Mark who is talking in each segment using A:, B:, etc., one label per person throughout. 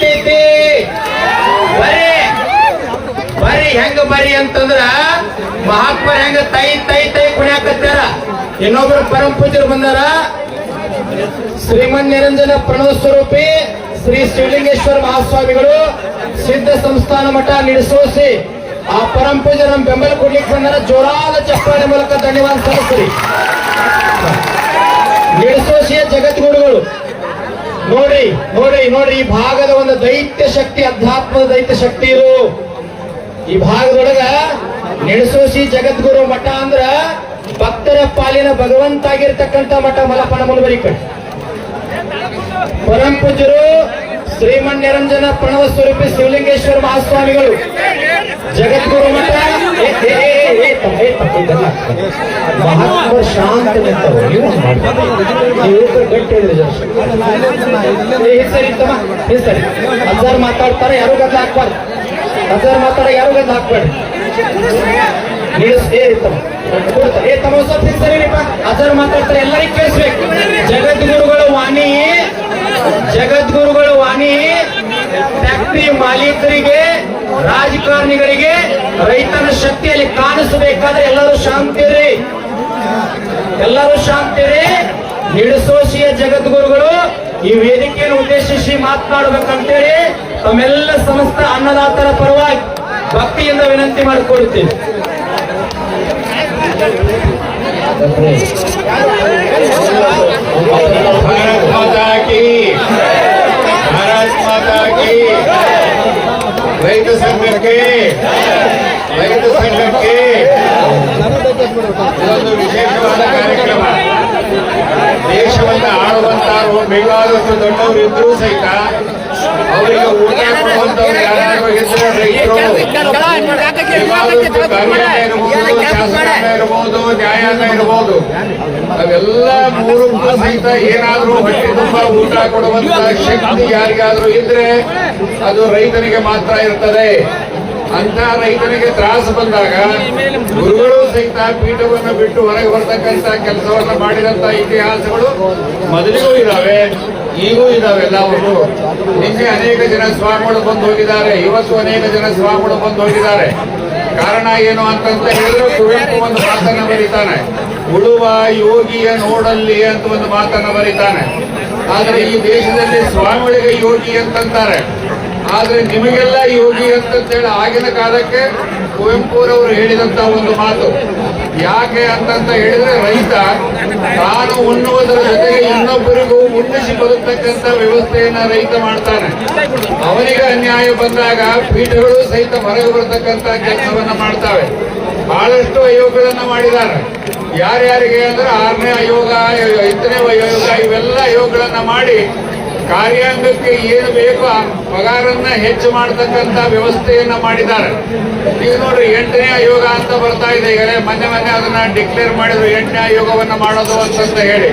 A: ಎಷ್ಟೈತಿ ಬರೀ ಬರೀ ಹೆಂಗ ಬರೀ ಅಂತಂದ್ರ ಮಹಾತ್ಮ ಹೆಂಗ ತೈ ತೈ ತೈ ಕುಣಿಯಾಕತ್ತಾರ ಇನ್ನೊಬ್ರು ಪರಮ ಪೂಜರು ಬಂದಾರ. ಶ್ರೀಮನ್ ನಿರಂಜನ ಪ್ರಣವ ಸ್ವರೂಪಿ ಶ್ರೀ ಶಿವಲಿಂಗೇಶ್ವರ ಮಹಾಸ್ವಾಮಿಗಳು ಸಿದ್ಧ ಸಂಸ್ಥಾನ ಮಠ ನಿಡಿಸೋಸಿ ಆ ಪರಂ ಪೂಜೆ ನಮ್ಮ ಬೆಂಬಲ ಕೊಡ್ಲಿಕ್ಕೆ ಬಂದಾರ. ಜೋರಾದ ಚಪ್ಪಾಳೆ ಮೂಲಕ ಧನ್ಯವಾದ ಸಲ್ಲಿಸ್ರಿ ನಿಡಿಸೋಸಿಯ ಜಗದ್ಗುರುಗಳು ನೋಡಿ ನೋಡಿ ನೋಡ್ರಿ ಈ ಭಾಗದ ಒಂದು ದೈತ್ಯ ಶಕ್ತಿ, ಅಧ್ಯಾತ್ಮದ ದೈತ್ಯ ಶಕ್ತಿ ಇದು. ಈ ಭಾಗದೊಳಗ ನೆಣಸೋಸಿ ಜಗದ್ಗುರು ಮಠ ಅಂದ್ರ ಭಕ್ತರ ಪಾಲಿನ ಭಗವಂತ ಆಗಿರ್ತಕ್ಕಂಥ ಮಠ ಮಲಪನ ಮುಲ್ಬರಿ ಕಡೆ. ಪರಂ ಪೂಜ್ಯರು ಶ್ರೀಮನ್ ನಿರಂಜನ ಪ್ರಣವ ಸ್ವರೂಪಿ ಶಿವಲಿಂಗೇಶ್ವರ ಮಹಾಸ್ವಾಮಿಗಳು. ಜಗದ್ಗುರು ಮಠ. ಮಹಾತ್ಮ ಶಾಂತ ಸರಿ ಹಜಾರ್ ಮಾತಾಡ್ತಾರೆ, ಯಾರು ಗದ್ದ ಹಾಕ್ಬಾರ್ದು? ಹಜಾರ್ ಮಾತಾಡ ಯಾರು ಗದ್ದ ಹಾಕ್ಬೇಡಿ ಏ, ತಮ್ಮ. ಸ್ವಲ್ಪ ಈ ಸರಿ ರೀಪ್ಪ ಹಜಾರ್ ಮಾತಾಡ್ತಾರೆ, ಎಲ್ಲರಿಗೂ ಕೇಳಿಸ್ಬೇಕು. ಜಗದ್ಗುರುಗಳ ವಾಣಿ ವಾಣಿ ರೈತರಿಗೆ ರಾಜಕಾರಣಿಗಳಿಗೆ ರೈತನ ಶಕ್ತಿಯಲ್ಲಿ ಕಾಣಿಸಬೇಕಾದ್ರೆ ಎಲ್ಲರೂ ಶಾಂತಿರಿ ಎಲ್ಲರೂ ಶಾಂತಿರಿ ನಿಡಸೋಶಿಯ ಜಗದ್ಗುರುಗಳು ಈ ವೇದಿಕೆಯನ್ನು ಉದ್ದೇಶಿಸಿ ಮಾತನಾಡಬೇಕಂತೇಳಿ ತಮ್ಮೆಲ್ಲ ಸಮಸ್ತ ಅನ್ನದಾತರ ಪರವಾಗಿ ಭಕ್ತಿಯಿಂದ ವಿನಂತಿ ಮಾಡಿಕೊಳ್ತೀನಿ
B: ಭರತ್ ಮಾತಾ ಕಿ, ಭರತ್ ಮಾತಾ ಕಿ. ರೈತ ಸಂಘಕ್ಕೆ ರೈತ ಸಂಘಕ್ಕೆ ಇದೊಂದು ವಿಶೇಷವಾದ ಕಾರ್ಯಕ್ರಮ. ದೇಶವನ್ನು ಆಳುವಂತಾರು ಬೇಕಾದಷ್ಟು ದೊಡ್ಡವರು ಇದ್ರೂ ಸಹಿತ ಅವರಿಗೆ ಊಟ ಕೊಡುವಂತವ್ರು ಯಾರು ಇದ್ರೆ ರೈತರು. ಇರಬಹುದು ನ್ಯಾಯಾಲಯ ಇರಬಹುದು ಅವೆಲ್ಲ ಮೂರು ಸಹಿತ ಏನಾದ್ರೂ ಹೊಟ್ಟೆ ತುಂಬಾ ಊಟ ಕೊಡುವಂತ ಶಕ್ತಿ ಯಾರಿಗಾದ್ರೂ ಇದ್ರೆ ಅದು ರೈತನಿಗೆ ಮಾತ್ರ ಇರ್ತದೆ. ಅಂತ ರೈತನಿಗೆ ತ್ರಾಸು ಬಂದಾಗ ಗುರುಗಳು ಸಹಿತ ಪೀಠವನ್ನು ಬಿಟ್ಟು ಹೊರಗೆ ಬರ್ತಕ್ಕಂತ ಕೆಲಸವನ್ನ ಮಾಡಿದಂತ ಇತಿಹಾಸಗಳು ಮೊದಲಿಗೂ ಇದಾವೆ, ಈಗೂ ಇದಾವೆ ಎಲ್ಲವರು ನಿನ್ನೆ ಅನೇಕ ಜನ ಸ್ವಾಮಿಗಳು ಬಂದು ಹೋಗಿದ್ದಾರೆ, ಇವತ್ತು ಅನೇಕ ಜನ ಸ್ವಾಮಿಗಳು ಬಂದು ಹೋಗಿದ್ದಾರೆ. ಕಾರಣ ಏನು ಅಂತಂತ ಹೇಳಿದ್ರೆ ಕುವೆಂಪು ಒಂದು ಮಾತನ್ನ ಬರೀತಾನೆ, ಉಳುವ ಯೋಗಿಯ ನೋಡಲ್ಲಿ ಅಂತ ಒಂದು ಮಾತನ್ನ ಬರೀತಾನೆ. ಆದ್ರೆ ಈ ದೇಶದಲ್ಲಿ ಸ್ವಾಮಿಗಳಿಗೆ ಯೋಗಿ ಅಂತಂತಾರೆ. ಆದ್ರೆ ನಿಮಗೆಲ್ಲ ಯೋಗಿ ಅಂತಂತೇಳಿ ಆಗಿನ ಕಾಲಕ್ಕೆ ಕುವೆಂಪುರವರು ಹೇಳಿದಂತ ಒಂದು ಮಾತು. ಯಾಕೆ ಅಂತಂತ ಹೇಳಿದ್ರೆ ರೈತ ತಾನು ಉಣ್ಣುವುದರ ಜೊತೆಗೆ ಇನ್ನೊಬ್ಬರಿಗೂ ಉಣ್ಣಿಸಿ ಬರತಕ್ಕಂತ ವ್ಯವಸ್ಥೆಯನ್ನ ರೈತ ಮಾಡ್ತಾನೆ. ಅವನಿಗೆ ಅನ್ಯಾಯ ಬಂದಾಗ ಪೀಠಗಳು ಸಹಿತ ಹೊರಗೆ ಬರತಕ್ಕಂತ ಕೆಲಸವನ್ನ ಮಾಡ್ತಾವೆ. ಬಹಳಷ್ಟು ಆಯೋಗಗಳನ್ನ ಮಾಡಿದ್ದಾರೆ. ಯಾರ್ಯಾರಿಗೆ ಅಂದ್ರೆ ಆರನೇ ಆಯೋಗ, ಐದನೇ ಆಯೋಗ, ಇವೆಲ್ಲ ಆಯೋಗಗಳನ್ನ ಮಾಡಿ ಕಾರ್ಯಾಂಗಕ್ಕೆ ಏನು ಬೇಕೋ ಪಗಾರನ್ನ ಹೆಚ್ಚು ಮಾಡತಕ್ಕಂತ ವ್ಯವಸ್ಥೆಯನ್ನ ಮಾಡಿದ್ದಾರೆ. ಈಗ ನೋಡ್ರಿ, ಎಂಟನೇ ಆಯೋಗ ಅಂತ ಬರ್ತಾ ಇದೆ. ಈಗಲೇ ಮೊನ್ನೆ ಮೊನ್ನೆ ಅದನ್ನ ಡಿಕ್ಲೇರ್ ಮಾಡಿದ್ರು, ಎಂಟನೇ ಆಯೋಗವನ್ನ ಮಾಡೋದು ಅಂತಂತ ಹೇಳಿ.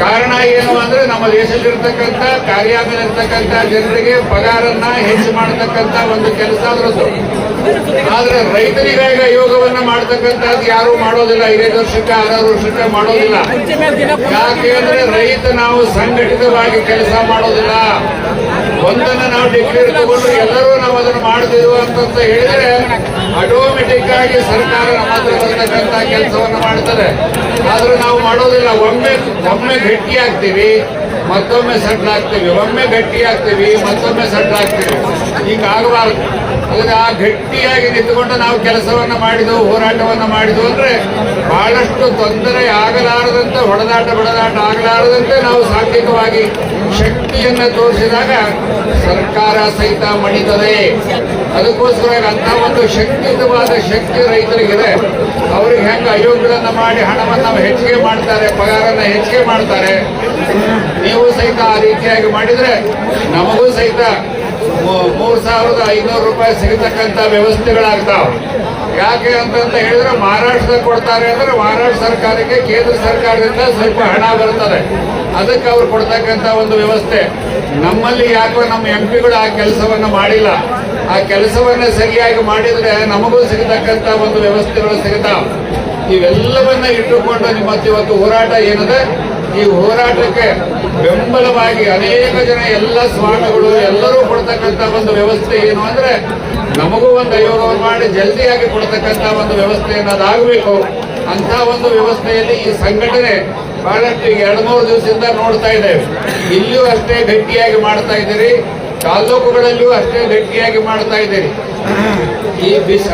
B: ಕಾರಣ ಏನು ಅಂದ್ರೆ ನಮ್ಮ ದೇಶದಲ್ಲಿರ್ತಕ್ಕಂಥ ಕಾರ್ಯಾಗಲಿರ್ತಕ್ಕಂಥ ಜನರಿಗೆ ಪಗಾರನ್ನ ಹೆಚ್ಚು ಮಾಡತಕ್ಕಂತ ಒಂದು ಕೆಲಸ ಅದರದ್ದು ಆದ್ರೆ ರೈತರಿಗಾಗಿ ಯೋಗವನ್ನ ಮಾಡ್ತಕ್ಕಂಥದ್ದು ಯಾರು ಮಾಡೋದಿಲ್ಲ. ಐದೈದು ವರ್ಷಕ್ಕೆ ಆರಾರು ವರ್ಷಕ್ಕೆ ಮಾಡೋದಿಲ್ಲ. ಯಾಕೆ ಅಂದ್ರೆ ರೈತ ನಾವು ಸಂಘಟಿತವಾಗಿ ಕೆಲಸ ಮಾಡೋದಿಲ್ಲ. ಒಂದನ್ನು ನಾವು ಡಿಗ್ರಿ ತಗೊಂಡು ಎಲ್ಲರೂ ನಾವು ಅದನ್ನು ಮಾಡ್ತಿದ್ವು ಅಂತ ಹೇಳಿದ್ರೆ ಆಟೋಮೆಟಿಕ್ ಆಗಿ ಸರ್ಕಾರ ಮಾತ್ರ ಕೆಲಸವನ್ನು ಮಾಡ್ತದೆ ಆದ್ರೆ ನಾವು ಮಾಡೋದಿಲ್ಲ. ಒಮ್ಮೆ ಒಮ್ಮೆ ಗಟ್ಟಿ ಆಗ್ತೀವಿ ಮತ್ತೊಮ್ಮೆ ಸಡ್ಲಾಗ್ತೀವಿ ಒಮ್ಮೆ ಗಟ್ಟಿ ಆಗ್ತೀವಿ ಮತ್ತೊಮ್ಮೆ ಸಡ್ಲಾಗ್ತೀವಿ ಆಗಬಾರ್ದು ಆ ಗಟ್ಟಿಯಾಗಿ ನಿಂತುಕೊಂಡು ನಾವು ಕೆಲಸವನ್ನು ಮಾಡಿದ್ದು ಹೋರಾಟವನ್ನು ಮಾಡಿದ್ದು ಅಂದ್ರೆ ಬಹಳಷ್ಟು ತೊಂದರೆ ಆಗಲಾರದಂತೆ, ಹೊಡೆದಾಟ ಬಡದಾಟ ಆಗಲಾರದಂತೆ ನಾವು ಸಾಂಘಿಕವಾಗಿ ಶಕ್ತಿಯನ್ನು ತೋರಿಸಿದಾಗ ಸರ್ಕಾರ ಸಹಿತ ಮಣಿತದೆ. ಅದಕ್ಕೋಸ್ಕರ ಅಂತ ಒಂದು ಶಕ್ತಿಯುತವಾದ ಶಕ್ತಿ ರೈತರಿಗಿದೆ. ಅವ್ರಿಗೆ ಹೆಂಗ ಅಯೋಗ್ಯಗಳನ್ನು ಮಾಡಿ, ಹಣವನ್ನು ಹೆಚ್ಚಿಗೆ ಮಾಡ್ತಾರೆ ಪಗಾರನ್ನ ಹೆಚ್ಚಿಗೆ ಮಾಡ್ತಾರೆ, ನೀವು ಸಹಿತ ಆ ರೀತಿಯಾಗಿ ಮಾಡಿದ್ರೆ ನಮಗೂ ಸಹಿತ ಮೂರ್ ಸಾವಿರದ ಐನೂರು ರೂಪಾಯಿ ಸಿಗತಕ್ಕಂತ ವ್ಯವಸ್ಥೆಗಳಾಗ್ತಾವ. ಯಾಕೆ ಅಂತಂತ ಹೇಳಿದ್ರೆ ಮಹಾರಾಷ್ಟ್ರ ಕೊಡ್ತಾರೆ ಅಂದ್ರೆ ಮಹಾರಾಷ್ಟ್ರ ಸರ್ಕಾರಕ್ಕೆ ಕೇಂದ್ರ ಸರ್ಕಾರದಿಂದ ಸ್ವಲ್ಪ ಹಣ ಬರ್ತದೆ. ಅದಕ್ಕೆ ಅವ್ರು ಕೊಡ್ತಕ್ಕಂತ ಒಂದು ವ್ಯವಸ್ಥೆ. ನಮ್ಮಲ್ಲಿ ಯಾಕೋ ನಮ್ಮ ಎಂ ಪಿಗಳು ಆ ಕೆಲಸವನ್ನ ಮಾಡಿಲ್ಲ. ಆ ಕೆಲಸವನ್ನ ಸರಿಯಾಗಿ ಮಾಡಿದ್ರೆ ನಮಗೂ ಸಿಗತಕ್ಕಂತ ಒಂದು ವ್ಯವಸ್ಥೆಗಳು ಸಿಗ್ತಾವ. ಇವೆಲ್ಲವನ್ನ ಇಟ್ಟುಕೊಂಡು ನಿಮ್ಮ ಇವತ್ತು ಹೋರಾಟ ಏನಿದೆ? ಈ ಹೋರಾಟಕ್ಕೆ ಬೆಂಬಲವಾಗಿ ಅನೇಕ ಜನ ಎಲ್ಲ ಸ್ವಾಮಿಗಳು ಎಲ್ಲರೂ ಕೊಡ್ತಕ್ಕಂಥ ಒಂದು ವ್ಯವಸ್ಥೆ ಏನು ಅಂದ್ರೆ ನಮಗೂ ಒಂದು ಐವತ್ತು ಮಾಡಿ ಜಲ್ದಿಯಾಗಿ ಕೊಡ್ತಕ್ಕಂಥ ಒಂದು ವ್ಯವಸ್ಥೆ ಅದಾಗಬೇಕು. ಅಂತ ಒಂದು ವ್ಯವಸ್ಥೆಯಲ್ಲಿ ಈ ಸಂಘಟನೆ ಬಹಳಷ್ಟು ಈಗ ಎರಡು ದಿವಸದಿಂದ ನೋಡ್ತಾ ಇದ್ದೇವೆ. ಇಲ್ಲಿಯೂ ಅಷ್ಟೇ ಗಟ್ಟಿಯಾಗಿ ಮಾಡ್ತಾ ಇದ್ದೀರಿ. ತಾಲೂಕುಗಳಲ್ಲಿಯೂ ಅಷ್ಟೇ ಗಟ್ಟಿಯಾಗಿ ಮಾಡ್ತಾ ಇದ್ದೀರಿ. ಈ ಬಿಸಿ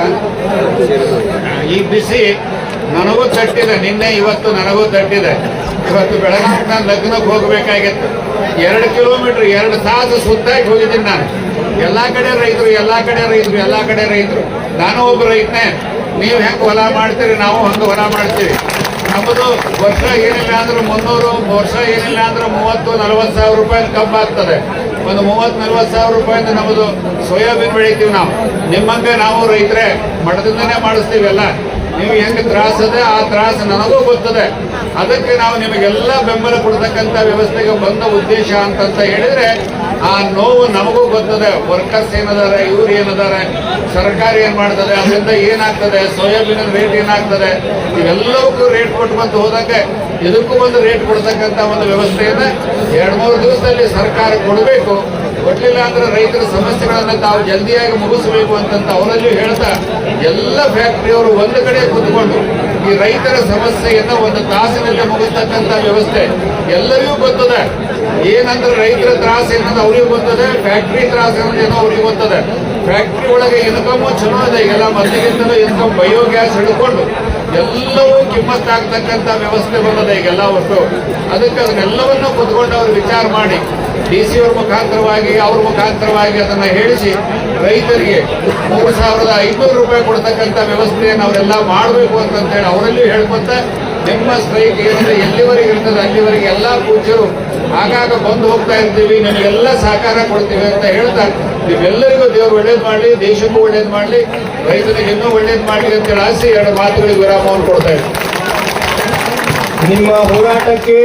B: ಈ ಬಿಸಿ ನನಗೂ ತಟ್ಟಿದೆ, ನಿನ್ನೆ ಇವತ್ತು ನನಗೂ ತಟ್ಟಿದೆ. ಇವತ್ತು ಬೆಳಗ್ಗೆ ನಾನು ಲಗ್ನಕ್ಕೆ ಹೋಗಬೇಕಾಗಿತ್ತು. ಎರಡು ಕಿಲೋಮೀಟರ್ ಎರಡು ತಾಸು ಸುತ್ತಾಗಿ ಹೋಗಿದ್ದೀನಿ ನಾನು. ಎಲ್ಲ ಕಡೆ ರೈತರು, ಎಲ್ಲ ಕಡೆ ರೈತರು, ಎಲ್ಲ ಕಡೆ ರೈತರು. ನಾನು ಒಬ್ಬ ರೈತನೇ. ನೀವು ಹೆಂಗೆ ಹೊಲ ಮಾಡ್ತೀರಿ? ನಾವು ಹಂಗೆ ಹೊಲ ಮಾಡ್ತೀವಿ. ನಮ್ಮದು ವರ್ಷ ಏನಿಲ್ಲ ಅಂದ್ರೆ ಮುನ್ನೂರು, ವರ್ಷ ಏನಿಲ್ಲ ಅಂದ್ರೆ ಮೂವತ್ತು, ನಲವತ್ತು ಸಾವಿರ ರೂಪಾಯಿ ಕಮ್ಮಿ ಆಗ್ತದೆ ಒಂದು ಮೂವತ್ತು, ನಲವತ್ತು ಸಾವಿರ ರೂಪಾಯಿಂದ ನಮ್ಮದು ಸೋಯಾಬೀನ್ ಬೆಳಿತೀವಿ ನಾವು. ನಿಮ್ಮಂಗೆ ನಾವು ರೈತರೇ, ಮಠದಿಂದನೇ ಮಾಡಿಸ್ತೀವಿ ಎಲ್ಲ. ನೀವು ಹೆಂಗೆ ತ್ರಾಸದೆ ಆ ತ್ರಾಸ ನನಗೂ ಗೊತ್ತದೆ. ಅದಕ್ಕೆ ನಾವು ನಿಮಗೆಲ್ಲ ಬೆಂಬಲ ಕೊಡ್ತಕ್ಕಂಥ ವ್ಯವಸ್ಥೆಗೆ ಬಂದ ಉದ್ದೇಶ ಅಂತಂತ ಹೇಳಿದ್ರೆ, ಆ ನೋವು ನಮಗೂ ಗೊತ್ತದೆ. ವರ್ಕರ್ಸ್ ಏನದಾರೆ, ಇವ್ರು ಏನದಾರೆ, ಸರ್ಕಾರ ಏನ್ ಮಾಡ್ತದೆ, ಅದರಿಂದ ಏನಾಗ್ತದೆ, ಸೋಯಾಬೀನ್ ರೇಟ್ ಏನಾಗ್ತದೆ, ಇವೆಲ್ಲವಕ್ಕೂ ರೇಟ್ ಕೊಟ್ಟು ಬಂದು ಹೋದಂಗೆ ಇದಕ್ಕೂ ಒಂದು ರೇಟ್ ಕೊಡ್ತಕ್ಕಂಥ ಒಂದು ವ್ಯವಸ್ಥೆಯನ್ನ ಎರಡ್ ಮೂರು ದಿವಸದಲ್ಲಿ ಸರ್ಕಾರ ಕೊಡಬೇಕು. ಕೊಡ್ಲಿಲ್ಲ ಅಂದ್ರೆ ರೈತರ ಸಮಸ್ಯೆಗಳನ್ನ ತಾವು ಜಲ್ದಿಯಾಗಿ ಮುಗಿಸಬೇಕು ಅಂತಂತ ಅವರಲ್ಲಿ ಹೇಳ್ತಾ, ಎಲ್ಲ ಫ್ಯಾಕ್ಟರಿಯವರು ಒಂದು ಕಡೆ ಕೂತ್ಕೊಂಡು ಈ ರೈತರ ಸಮಸ್ಯೆಯನ್ನ ಒಂದು ತಾಸಿನಲ್ಲಿ ಮುಗಿಸ್ತಕ್ಕಂಥ ವ್ಯವಸ್ಥೆ ಎಲ್ಲರಿಗೂ ಗೊತ್ತದೆ. ಏನಂದ್ರೆ ರೈತರ ತ್ರಾಸ ಏನಂದ್ರೆ ಅವ್ರಿಗೂ ಗೊತ್ತದೆ ಫ್ಯಾಕ್ಟ್ರಿ ತ್ರಾಸ ಏನೋ ಅವ್ರಿಗೆ ಗೊತ್ತದೆ. ಫ್ಯಾಕ್ಟ್ರಿ ಒಳಗೆ ಇನ್ಕಮ್ ಚಲೋ ಇದೆ ಎಲ್ಲ ಮೊದಲಿಗಿಂತಲೂ ಇನ್ಕಮ್ ಬಯೋಗ್ಯಾಸ್ ಹಿಡ್ಕೊಂಡು ಎಲ್ಲವೂ ಕಿಮ್ಮತ್ತಾಗ್ತಕ್ಕಂಥ ವ್ಯವಸ್ಥೆ ಬಂದದೆ ಈಗೆಲ್ಲ ಒಟ್ಟು. ಅದಕ್ಕೆ ಅದನ್ನೆಲ್ಲವನ್ನೂ ಕುತ್ಕೊಂಡು ಅವ್ರು ವಿಚಾರ ಮಾಡಿ ಡಿ ಸಿ ಅವ್ರ ಮುಖಾಂತರವಾಗಿ ಅವ್ರ ಮುಖಾಂತರವಾಗಿ ಅದನ್ನ ಹೇಳಿಸಿ, ರೈತರಿಗೆ ಮೂರು ಸಾವಿರದ ಐನೂರು ರೂಪಾಯಿ ಕೊಡ್ತಕ್ಕಂಥ ವ್ಯವಸ್ಥೆಯನ್ನು ಅವರೆಲ್ಲ ಮಾಡಬೇಕು ಅಂತಂತೇಳಿ ಅವರಲ್ಲಿಯೂ ಹೇಳ್ಕೊಂತ ನಿಮ್ಮ ಸ್ಟ್ರೈಕ್ ಏನಂದ್ರೆ ಎಲ್ಲಿವರೆಗೆ ಇರ್ತದೆ, ಅಲ್ಲಿವರೆಗೆ ಎಲ್ಲ ಪೂಜ್ಯರು ಆಗಾಗ ಬಂದು ಹೋಗ್ತಾ ಇರ್ತೀವಿ, ನಿಮಗೆಲ್ಲ ಸಹಕಾರ ಕೊಡ್ತೀವಿ ಅಂತ ಹೇಳ್ತಾ, ನೀವೆಲ್ಲರಿಗೂ ದೇವರು ಒಳ್ಳೇದು ಮಾಡಲಿ, ದೇಶಕ್ಕೂ ಒಳ್ಳೇದು ಮಾಡಲಿ ರೈತರಿಗೆ ಇನ್ನೂ ಒಳ್ಳೇದು ಮಾಡಲಿ ಅಂತೇಳಿ ಆಸೆ, ಎರಡು ಮಾತುಗಳಿಗೆ ವಿರಾಮವನ್ನು ಕೊಡ್ತಾ ಇದ್ದೀವಿ
A: ನಿಮ್ಮ ಹೋರಾಟಕ್ಕೆ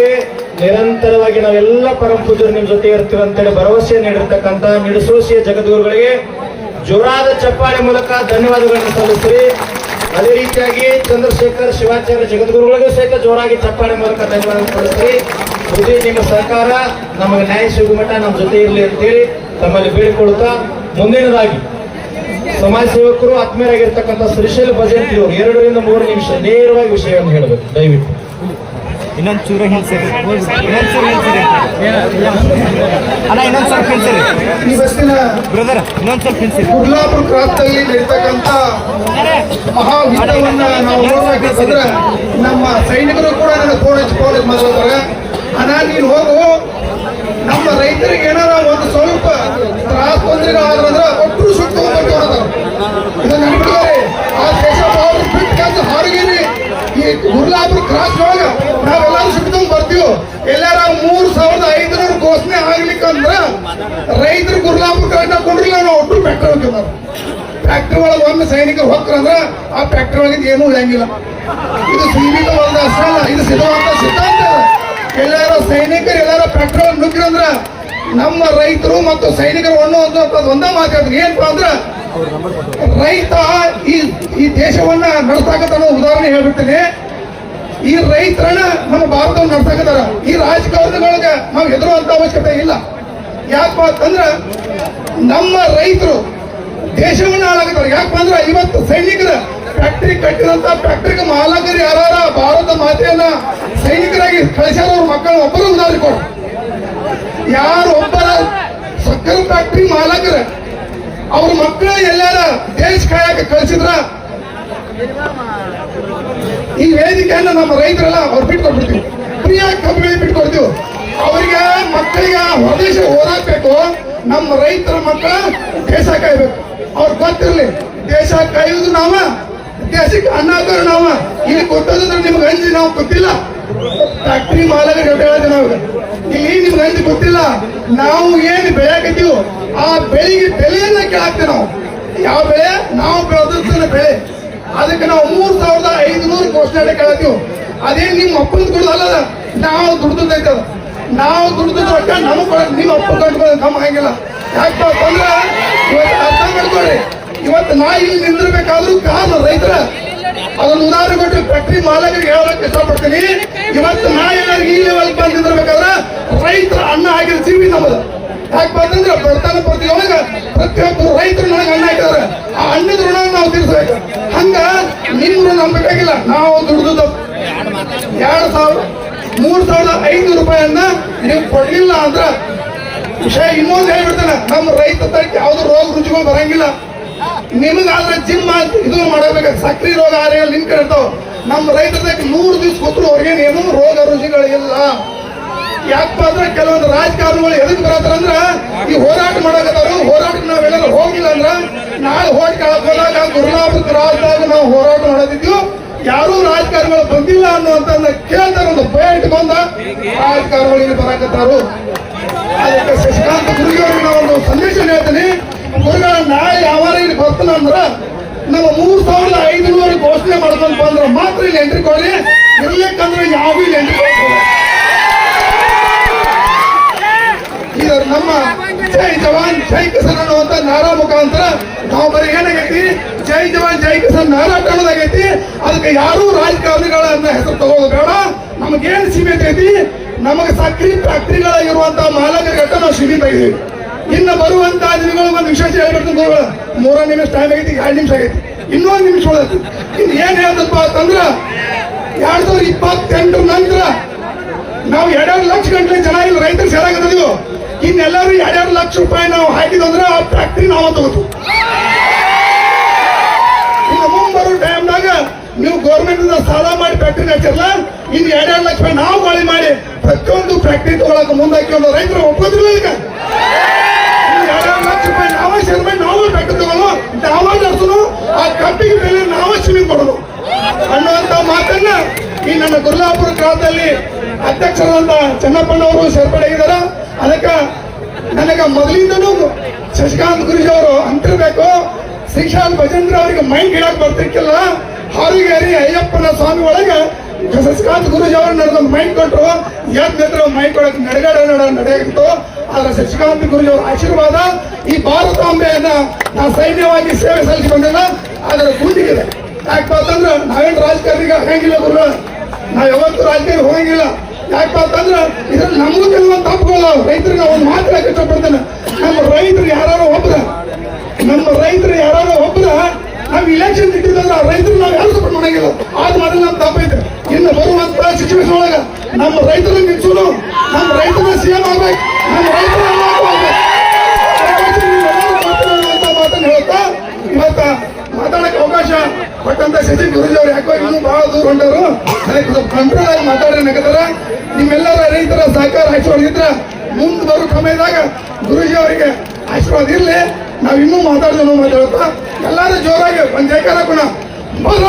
A: ನಿರಂತರವಾಗಿ ನಾವೆಲ್ಲ ಪೂಜರು ನಿಮ್ ಜೊತೆ ಇರ್ತೀವಿ ಅಂತೇಳಿ ಭರವಸೆ ನೀಡಿರ್ತಕ್ಕಂಥ ನಿಡಸೋಸಿಯ ಜಗದ್ಗುರುಗಳಿಗೆ ಜೋರಾದ ಚಪ್ಪಾಳೆ ಮೂಲಕ ಧನ್ಯವಾದಗಳನ್ನು ಸಲ್ಲಿಸ್ತೀರಿ. ಅದೇ ರೀತಿಯಾಗಿ ಚಂದ್ರಶೇಖರ್ ಶಿವಾಚಾರ್ಯ ಜಗದ್ಗುರುಗಳಿಗೂ ಸಹಿತ ಜೋರಾಗಿ ಚಪ್ಪಾಳೆ ಮೂಲಕ ಧನ್ಯವಾದ ಸಲ್ಲಿಸ್ತೀರಿ. ಹೃದಯ ನಿಮ್ಮ ಸರ್ಕಾರ ನಮಗೆ ನ್ಯಾಯ ಸಿಗುವ ಮಟ್ಟ ನಮ್ಮ ಜೊತೆ ಇರಲಿ ಅಂತೇಳಿ ತಮ್ಮಲ್ಲಿ ಬೇಡಿಕೊಳ್ಳುತ್ತಾ ಮುಂದಿನದಾಗಿ ಸಮಾಜ ಸೇವಕರು ಆತ್ಮೀಯರಾಗಿರ್ತಕ್ಕಂಥ ಶ್ರೀಶೈಲ ಭಜಂತಿ ಅವರು ಎರಡರಿಂದ ಮೂರು ನಿಮಿಷ ನೇರವಾಗಿ ವಿಷಯವನ್ನು ಹೇಳಬೇಕು. ದಯವಿಟ್ಟು.
C: ಇನ್ನೊಂದು ಚೂರ ಹಿಂಸರಿ ಇನ್ನೊಂದು ಚೂರು ಹಿಂಸರಿ ಅಣ್ಣ ಇನ್ನೊಂದು ಸ್ವಲ್ಪ ಹಿಂಸರಿ
D: ಈ ಬಸ್ಸಿನ
C: ಬ್ರದರ್ ಇನ್ನೊಂದು ಸ್ವಲ್ಪ ಹಿಂಸರಿ
D: ಕುರ್ಲಾಪುರ ಕ್ರಾಸ್ನಲ್ಲಿ ನಡೀತಕ್ಕಂಥ ಮಹಾಯುದ್ಧವನ್ನ ನಾವು ನೋಡ್ಬೇಕಂತಂದ್ರೆ ನಮ್ಮ ಸೈನಿಕರು ಕೂಡ ನನ್ನ ಹಚ್ಚಿ ಮಾತಾಡ್ತಾರೆ ಅಣ್ಣ ನೀನು ಹೋಗು. ನಮ್ಮ ರೈತರಿಗೆ ಏನಾರ ಒಂದು ಸ್ವಲ್ಪ ತ್ರಾಸ ತೊಂದರೆ ಆದ್ರಂದ್ರೆ ಒಟ್ಟರು ಸುಟ್ಟು ತಗೊಂಡ್ಬರ್ತಾರೆ ಇದು ನೆನಪಿದ್ದಾರೆ ಆ ದೇಶ ಅವ್ರು ಬಿಟ್ಟು ಕೆಲಸ ಹಾರಿಗೇರಿ. ಈ ಗುರ್ಲಾಪುರ ಕ್ರಾಸ್ ಒಳಗ ಎಲ್ಲಾರ ಮೂರ್ ಸಾವಿರದ ಐದುನೂರು ಘೋಷಣೆ ಆಗ್ಲಿಕ್ಕಂದ್ರ ರೈತರು ಗುರ್ಲಾಪುರ ಕೊಡ್ರಿ ಒಟ್ಟು ನಾವು ಒಟ್ಟರು ಫ್ಯಾಕ್ಟ್ರಿ ಹೋಗ್ತೀವಿ ಫ್ಯಾಕ್ಟ್ರಿ ಒಳಗೆ ಒಮ್ಮೆ ಸೈನಿಕರು ಹೋಗ್ತಾರಂದ್ರ ಆ ಫ್ಯಾಕ್ಟ್ರಿ ಒಳಗೆ ಏನೂ ಉಳಿಯಂಗಿಲ್ಲ ಇದು ಸೀಮಿತವಾದ ಅಷ್ಟೇ ಅಷ್ಟಲ್ಲ ಇದು ಸಿದ್ಧವಾದ ಸಿದ್ಧಾಂತ ಎಲ್ಲರ ಸೈನಿಕರು, ಎಲ್ಲಾರ ಫ್ಯಾಕ್ಟ್ರಿ ಒಳಗೆ ನುಗ್ಗಿರಂದ್ರ ನಮ್ಮ ರೈತರು ಮತ್ತು ಸೈನಿಕರು ಒಣ್ಣು ಅಂತ ಒಂದೇ ಮಾತಾಡ್ರಿ ಏನಪ್ಪಾ ಅಂದ್ರ ರೈತ ಈ ಈ ದೇಶವನ್ನ ನಡೆಸಾಕತ್ತಾನ ಉದಾಹರಣೆ ಹೇಳ್ಬಿಡ್ತೀನಿ. ಈ ರೈತರನ್ನ ನಮ್ಮ ಭಾರತವನ್ನು ನಡ್ಸಕತ್ತಾರ. ಈ ರಾಜಕಾರಣಿಗಳಿಗೆ ನಾವು ಹೆದರುವಂತ ಅವಶ್ಯಕತೆ ಇಲ್ಲ. ಯಾಕಪ್ಪ ಅಂತಂದ್ರ ನಮ್ಮ ರೈತರು ದೇಶವನ್ನ ಹಾಳಾಗುತ್ತಾರೆ ಯಾಕಪ್ಪ ಅಂದ್ರ ಇವತ್ತು ಸೈನಿಕರ ಫ್ಯಾಕ್ಟ್ರಿ ಕಟ್ಟಿದಂತ ಫ್ಯಾಕ್ಟ್ರಿಗೆ ಮಾಲಕರು ಯಾರ ಭಾರತ ಮಾತೆಯನ್ನ ಸೈನಿಕರಾಗಿ ಕಳಿಸ್ಯಾರ ಅವ್ರ ಮಕ್ಕಳ ಒಬ್ಬರು ಉದಾಹರಣೆ ಕೊಡು ಯಾರು ಒಬ್ಬರ ಸಕ್ಕರೆ ಫ್ಯಾಕ್ಟ್ರಿ ಮಾಲಕರ ಅವ್ರ ಮಕ್ಕಳ ಎಲ್ಲಾರ ದೇಶ ಕಾಯಕ ಕಳಿಸಿದ್ರ? ಈ ವೇದಿಕೆಯನ್ನ ನಮ್ಮ ರೈತರೆಲ್ಲ ಅವ್ರು ಬಿಟ್ಕೊಟ್ಬಿಡ್ತೀವಿ ಫ್ರೀಯಾಗಿ ಕಂಪ್ನಿ ಬಿಟ್ಕೊಡ್ತೀವಿ. ಅವರಿಗೆ ಮಕ್ಕಳಿಗೆ ಹೊರದೇಶ ಓದಾಕ್ಬೇಕು ನಮ್ಮ ರೈತರ ಮಕ್ಕಳ ದೇಶ ಕಾಯ್ಬೇಕು. ಅವ್ರು ಗೊತ್ತಿರಲಿ, ದೇಶ ಕಾಯುವುದು ನಾವ, ದೇಶಕ್ಕೆ ಅನ್ನ ಹಾಕೋರು ನಾವ. ಇಲ್ಲಿ ಕೊಟ್ಟೋದ್ರೆ ನಿಮ್ಗೆ ಅಂಜಿ, ನಾವು ಗೊತ್ತಿಲ್ಲ. ಫ್ಯಾಕ್ಟ್ರಿ ಮಾಲಕ ನಾವು. ಇಲ್ಲಿ ನಿಮ್ಗೆ ಅಂಜಿ ಗೊತ್ತಿಲ್ಲ. ನಾವು ಏನು ಬೆಳೆಯಾಕತ್ತೀವೋ, ಆ ಬೆಳೆಗೆ ಬೆಲೆಯನ್ನ ಕೇಳಾಕ್ತೀವಿ ನಾವು. ಯಾವ ಬೆಳೆ? ನಾವು ಬೆಳೆದ ಬೆಳೆ. ಅದಕ್ಕೆ ನಾವು ಮೂರ್ ಸಾವಿರದ ಐದುನೂರು ಘೋಷಣೆ ಕೇಳತ್ತೀವಿ ಅದೇ ನಿಮ್ಮ ಅಪ್ಪನ ದುಡ್ದಲ್ಲ ನಾವು ದುಡ್ದೈತದ ನಾವು ದುಡ್ದು ರೊಕ್ಕ ನಮಗೆ ಕೊಡಕ್ ನಿಮ್ಮ ಅಪ್ಪ ಕಟ್ಕೊಳ್ಳೋದು ನಮ್ಮ ಹಂಗಿಲ್ಲ. ಯಾಕಪ್ಪ ಅಂತಂದ್ರೆ, ಇವತ್ತು ಅರ್ಥ ಮಾಡ್ಕೊಳ್ರಿ ಇವತ್ತು ನಾ ಇಲ್ಲಿ ನಿಂದಿರ್ಬೇಕಾದ್ರೂ ಕಾಲ ರೈತರ. ಅದನ್ನ ಉದಾಹರಣೆ ಕೊಟ್ಟು ಫ್ಯಾಕ್ಟ್ರಿ ಮಾಲಕರಿಗೆ ಹೇಳಕ್ ಇಷ್ಟಪಡ್ತೀನಿ. ಇವತ್ತು ನಾ ಎಲ್ಲರಿಗೆ ಈ ಲೆವೆಲ್ ಬಂದು ನಿಂದಿರ್ಬೇಕಾದ್ರೆ ರೈತರ ಅನ್ನ ಆಗಿರೋ ಜೀವಿ ಯಾಕೆ ಬಂದ್ರೆ ಬರ್ತಾನೆ ಪ್ರತಿಯೊಳಗ ಪ್ರತಿಯೊಬ್ಬರು ರೈತರು ನನಗೆ ಅಣ್ಣ ಹಾಕಿದಾರೆ ಆ ಅಣ್ಣದ ಋಣ ನಾವು ತೀರಿಸ್ಬೇಕು. ಹಂಗ ನಿಮ್ಮ ನಂಬಬೇಕಾಗಿಲ್ಲ ನಾವು ದುಡ್ದು ಎರಡು ಸಾವಿರ, ಮೂರ್ ಸಾವಿರದ ಐನೂರು ರೂಪಾಯಿಯನ್ನ ನೀವು ಕೊಡ್ಲಿಲ್ಲ ಅಂದ್ರೆ ವಿಷಯ ಇನ್ನೊಂದು ಹೇಳ್ಬಿಡ್ತಾನೆ. ನಮ್ಮ ರೈತ ತನಕ ಯಾವ್ದು ರೋಗ ರುಚಿಗೂ ಬರಂಗಿಲ್ಲ. ನಿಮಗಾದ್ರೆ ಜಿಮ್ ಇದು ಮಾಡಬೇಕು ಸಕ್ರಿ ರೋಗ ಆರ್ಯ ನಿಮ್ ಕಡೆ ಇರ್ತಾವ. ನಮ್ಮ ರೈತ ತನಕ ನೂರು ದಿವಸ ಕೂತ್ರು ಅವ್ರಿಗೆ ಏನು ರೋಗ ರುಚಿಗಳಿಲ್ಲ ಯಾಕಪ್ಪ ಅಂದ್ರೆ ಕೆಲವೊಂದು ರಾಜಕಾರಣಿಗಳು ಎದಕ್ ಬರತ್ತಾರ ಅಂದ್ರ ಈ ಹೋರಾಟ ಮಾಡಕತ್ತಾರು. ಹೋರಾಟಕ್ಕೆ ನಾವೆಲ್ಲರೂ ಹೋಗಿಲ್ಲ ಅಂದ್ರ ನಾಳೆ ಹೋಗಿ ಕಳ್ಕೊಂಡಾಗ ಗುರುನಾಥ ರಾಜ್ಯದಾಗ ನಾವು ಹೋರಾಟ ಮಾಡೋದಿದ್ವು. ಯಾರೂ ರಾಜಕಾರಣಿಗಳು ಬಂದಿಲ್ಲ ಅನ್ನುವಂತ ಕೇಳ್ತಾರ ಒಂದು ಭಯ ಇಟ್ಕೊಂಡ ರಾಜಕಾರಣಿಗಳು ಇಲ್ಲಿ ಬರಕತ್ತಾರು. ಅದಕ್ಕೆ ಶಶಿಕಾಂತ್ ಗುರುಗಳಿಗೆ ನಾವು ಒಂದು ಸಂದೇಶ ಹೇಳ್ತೀನಿ. ಗುರುಗಳ ನಾಳೆ ಯಾವಾರ ಇಲ್ಲಿ ಬರ್ತಾನ ಅಂದ್ರ ನಮ್ಮ ಮೂರ್ ಸಾವಿರದ ಐದುನೂರು ಘೋಷಣೆ ಮಾಡ್ಕೊಂಡ್ ಬಂದ್ರ ಮಾತ್ರ ಇಲ್ಲಿ ಎಂಟ್ರಿ ಕೊಡ್ರಿ. ಇರ್ಲಿಕ್ಕಂದ್ರೆ ಯಾವ ಇಲ್ಲಿ ಎಂಟ್ರಿ ಕೊಡ್ತಾರೆ ಇದು ನಮ್ಮ ಜೈ ಜವಾನ್, ಜೈ ಕಿಸಾನ್ ಅನ್ನುವಂತ ನಾರಾ ಮುಖಾಂತರ ನಾವು ಬರೀ ಏನಾಗೈತಿ ಜೈ ಜವಾನ್, ಜೈ ಕಿಸಾನ್ ನಾರಾ ಕಾಣೋದಾಗೈತಿ ಅದಕ್ಕೆ ಯಾರೂ ರಾಜಕಾರಣಿಗಳ ಹೆಸರು ತಗೋದು ಬೇಡ. ನಮಗೇನು ಸೀಮಿತ ಐತಿ? ನಮಗೆ ಸಕ್ರಿ ಫ್ಯಾಕ್ಟ್ರಿಗಳಾಗಿರುವಂತ ಘಟ್ಟ ನಾವು ಸೀಮಿತ ಇದೀವಿ ಇನ್ನು ಬರುವಂತ ದಿನಗಳು ಒಂದು ವಿಶೇಷ ಗುರುಗಳ. ಮೂರ ನಿಮಿಷ ಟೈಮ್ ಆಗೈತಿ, ಎರಡು ನಿಮಿಷ ಆಗೈತಿ. ಇನ್ನೊಂದು ನಿಮಿಷ ಉಳಿದೈತಿ. ಇನ್ನು ಏನ್ ಹೇಳ್ತಪ್ಪ ಅಂತಂದ್ರ, ಎರಡ್ ಸಾವಿರದ ಇಪ್ಪತ್ತೆಂಟರ ನಂತರ ನಾವು ಎರಡೆರಡು ಲಕ್ಷ ಗಂಟೆ ಜನ ಇಲ್ಲಿ ರೈತರು ಸೇರಾಕತ್ತಿದ್ವು ಇನ್ನೆಲ್ಲರೂ ಎರಡೆರಡು ಲಕ್ಷ ರೂಪಾಯಿ ನಾವು ಹಾಕಿದಂದ್ರೆ ಆ ಫ್ಯಾಕ್ಟ್ರಿ ನಾವು ತಗೋತು ಇನ್ನು ಮುಂಬರೋ ಟೈಮ್ನಾಗ ನೀವು ಗೌರ್ಮೆಂಟ್ ಸಾಲ ಮಾಡಿ ಫ್ಯಾಕ್ಟ್ರಿ ಹಚ್ಚಿರಲ್ಲ, ಇನ್ನು ಎರಡೆರಡು ಲಕ್ಷ ರೂಪಾಯಿ ನಾವು ಗಾಳಿ ಮಾಡಿ ಪ್ರತಿಯೊಂದು ಫ್ಯಾಕ್ಟ್ರಿ ತಗೊಳಕ್ ಮುಂದಾಕಿ ರೈತರು ಒಪ್ಪೋದಿಲ್ಲ ಈಗ. ಎರಡೆರಡು ಲಕ್ಷ ರೂಪಾಯಿ ನಾವೇ ಶೇರ್ ನಾವು ಫ್ಯಾಕ್ಟ್ರಿ ಆ ಕಂಪಿಗೆ ಬೆಲೆ ನಾವೇ ಸಿಮೆಂಟ್ ಕೊಡೋದು. ಅನ್ನುವಂತ ಮಾತನ್ನ ಈ ನನ್ನ ಗುರುಲಾಪುರ ಗ್ರಾಮದಲ್ಲಿ ಅಧ್ಯಕ್ಷರಾದಂತ ಸೇರ್ಪಡೆ ಆಗಿದ್ದಾರೆ ಅದಕ್ಕೆ ನನಗೆ ಮೊದಲಿಂದನೂ ಶಶಿಕಾಂತ್ ಗುರುಜಿ ಅವರು ಅಂತಿರ್ಬೇಕು. ಶ್ರೀಶಾಂತ್ ಭಜೇಂದ್ರ ಅವರಿಗೆ ಮೈಂಡ್ ಇಡಕ್ ಬರ್ತಿರ್ಕಿಲ್ಲ. ಹಾರಿಗೇರಿ ಅಯ್ಯಪ್ಪನ ಸ್ವಾಮಿ ಒಳಗೆ ಶಶಿಕಾಂತ್ ಗುರುಜಿ ಅವರು ನಡೆದೊಂದು ಮೈಕ್ ಕೊಟ್ಟರು ನಿಂತ್ರೆ ಮೈಕ್ ಒಳಗೆ ನಡಗಡ ನಡ ನಡೆಯಿತು ಆದ್ರೆ ಶಶಿಕಾಂತ್ ಗುರುಜಿ ಅವರ ಆಶೀರ್ವಾದ ಈ ಭಾರತಾಂಬೆಯನ್ನ ನಾ ಸೈನ್ಯವಾಗಿ ಸೇವೆ ಸಲ್ಲಿಸಿ ಬಂದಿಲ್ಲ. ಅದರ ಗುಂಡಿಗಿದೆ. ಯಾಕಪ್ಪ ಅಂತಂದ್ರೆ ನಾವೇನು ರಾಜಕಾರಣಿಗೆ ಆಗಂಗಿಲ್ಲ ಗುರು ನಾವು ಯಾವತ್ತೂ ರಾಜಕೀಯ ಹೋಗಂಗಿಲ್ಲ. ಯಾಕಪ್ಪ ಅಂತಂದ್ರೆ ಇದ್ರಲ್ಲಿ ನಮಗೂ ಕೆಲವೊಂದು ತಪ್ಪುಗಳು ರೈತರಿಗೆ ಒಂದು ಮಾತ್ರ ಇಷ್ಟಪಡ್ತೇನೆ? ನಮ್ಮ ರೈತರು ಯಾರು ಒಬ್ರ, ನಮ್ಮ ರೈತರು ಯಾರು ಒಬ್ರ, ನಾವು ಇಲೆಕ್ಷನ್ ಇಟ್ಟಿದ್ರೆ ಆ ರೈತರು ನಾವು ಯಾರು ಸಪೋರ್ಟ್ ಮಾಡಂಗಿಲ್ಲ. ಆದ್ ಮಾತ್ರ ನಮ್ ತಪ್ಪೈತೆ ಇನ್ನು ಬರುವಂತ ಸಿಚುವೇಶನ್ ಒಳಗ ನಮ್ಮ ರೈತರ ನಿಲ್ಸೋನು ನಮ್ಮ ರೈತರ ಸಿಎಂ ಆಗ್ಬೇಕು ನಮ್ಮ ರೈತರ ಅಂತ ಮಾತನ್ನ ಹೇಳ್ತಾ ಇವತ್ತ ಮಾತಾಡಕ್ಕೆ ಅವಕಾಶ ಕೊಟ್ಟಂತ ಶಶಿ ಗುರುಜಿ ಅವ್ರು ಯಾಕೋ ಇನ್ನೂ ಬಹಳ ದೂರ ಹೊಂಟವರು ಅದಕ್ಕೆ ಸ್ವಲ್ಪ ಕಂಟ್ರೋಲ್ ಆಗಿ ಮಾತಾಡ್ರಿ ನಗತರ ನಿಮ್ಮೆಲ್ಲರ ರೈತರ ಸಹಕಾರ ಆಶೀರ್ವಾದ ಇದ್ರ ಮುಂದೆ ಬರೋ ಸಮಯದಾಗ ಗುರುಜಿ ಅವರಿಗೆ ಇರ್ಲಿ. ನಾವ್ ಇನ್ನೂ ಮಾತಾಡ್ದೇನೋ ಮಾತಾಡ್ತಾ ಎಲ್ಲಾರು ಜೋರಾಗಿ ಒಂದು ಬರ